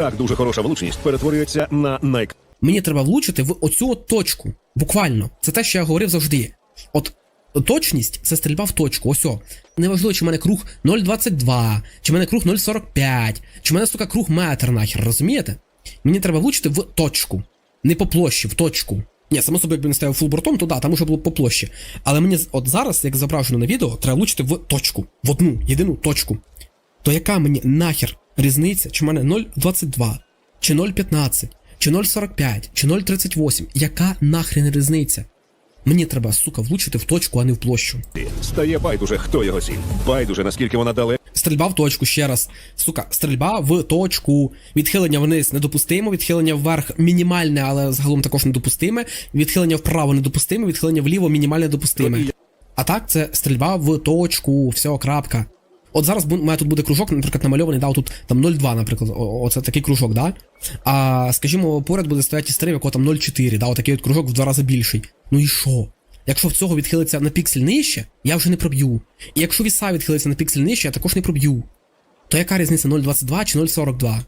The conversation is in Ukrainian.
Так, дуже хороша влучність перетворюється на най... Мені треба влучити в оцю от точку. Буквально. Це те, що я говорив завжди. От точність це стрільба в точку. Ось. о. Неважливо, чи в мене круг 0,22, чи в мене круг 0,45, чи в мене, сука, круг метр нахер, розумієте? Мені треба влучити в точку. Не по площі, в точку. Ні, само собою, якби не ставив фулбортом, то да, там уже було по площі. Але мені от зараз, як зображено на відео, треба влучити в точку. В одну, єдину точку. То яка мені нахер різниця, чи в мене 0,22, чи 0,15, чи 0,45, чи 0,38? Яка нахрен різниця? Мені треба, сука, влучити в точку, а не в площу. Стає байдуже, хто його сіль. Байдуже, наскільки вона далека. Стрільба в точку ще раз. Сука, стрільба в точку. Відхилення вниз недопустимо, відхилення вверх мінімальне, але загалом також недопустиме. Відхилення вправо недопустиме, відхилення вліво мінімальне допустиме. А так, це стрільба в точку, все, крапка. От зараз у мене тут буде кружок, наприклад, намальований, да, тут там 0,2, наприклад, оце такий кружок, да? А скажімо, поряд буде стояти стрим, якого там 0,4, да, отакий от кружок в два рази більший. Ну і що? Якщо в цього відхилиться на піксель нижче, я вже не проб'ю. І якщо віса відхилиться на піксель нижче, я також не проб'ю. То яка різниця 0,22 чи 0,42?